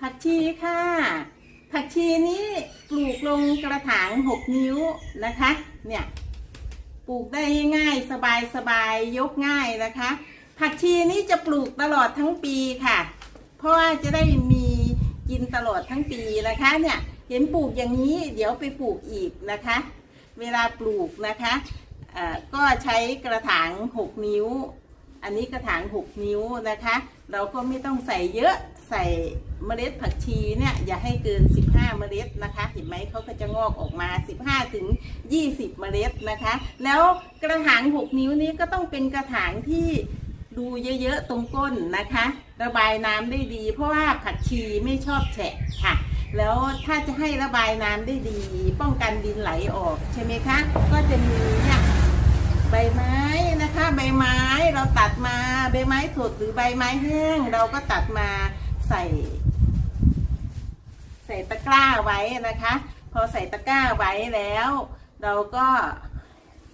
ผักชีค่ะ ผักชีนี้ปลูกลงกระถางหกนิ้วนะคะ เนี่ย ปลูกได้ง่ายสบายสบายยกง่ายนะคะ ผักชีนี้จะปลูกตลอดทั้งปีค่ะ เพราะว่าจะได้มีกินตลอดทั้งปีนะคะ เนี่ย เห็นปลูกอย่างนี้เดี๋ยวไปปลูกอีกนะคะ เวลาปลูกนะคะก็ใช้กระถาง 6 นิ้ว อันนี้กระถาง 6 นิ้วนะคะ เราก็ไม่ต้องใส่เยอะ ใส่เมล็ดผักชีเนี่ยอย่าให้เกิน 15 เมล็ดนะคะ เห็นไหมเขาก็จะงอกออกมา 15ถึง20 เมล็ดนะคะ แล้วกระถาง 6 นิ้วนี้ก็ต้องเป็นกระถางที่ดูเยอะๆตรงก้นนะคะ ระบายน้ำได้ดี เพราะว่าผักชีไม่ชอบแฉะค่ะ แล้วถ้าจะให้ระบายน้ำได้ดี ป้องกันดินไหลออกใช่ไหมคะ ก็จะมีเนี่ยใบไม้นะคะ ใบไม้เราตัดมาใบไม้สดหรือใบไม้แห้ง เราก็ตัดมา ใส่ ใส่ตะกร้าไว้นะคะ พอใส่ตะกร้าไว้แล้ว เราก็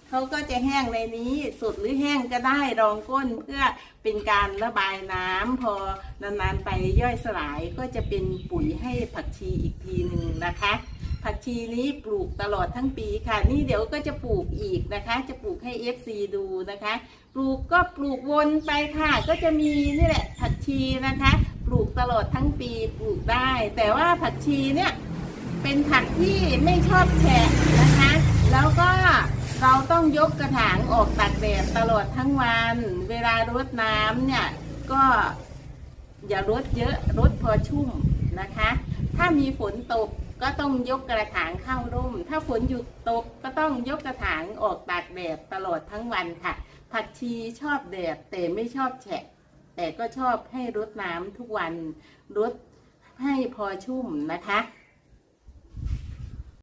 เขาก็จะแห้งในนี้สุดหรือแห้งก็ได้รองก้นเพื่อเป็นการระบายน้ำพอนานๆไปย่อยสลายก็จะเป็นปุ๋ยให้ผักชีอีกทีหนึ่งนะคะผักชีนี้ปลูกตลอดทั้งปีค่ะ นี่เดี๋ยวก็จะปลูกอีกนะคะ จะปลูกให้ FC ดูนะคะ ปลูกก็ปลูกวนไปค่ะ ก็จะมีนี่แหละผักชีนะคะ ลูกตลอดทั้งปีปลูกได้ แต่ว่าผักชีเนี่ยเป็นผักที่ไม่ชอบแฉะนะคะ แล้วก็เราต้องยกกระถางออกตากแดดตลอดทั้งวัน เวลารดน้ำเนี่ยก็อย่ารดเยอะรดพอชุ่มนะคะ ถ้ามีฝนตกก็ต้องยกกระถางเข้าร่ม ถ้าฝนหยุดตกก็ต้องยกกระถางออกตากแดดตลอดทั้งวันค่ะ ผักชีชอบแดดแต่ไม่ชอบแฉะ แต่ก็ชอบให้รดน้ำทุกวันรดให้พอชุ่มนะคะ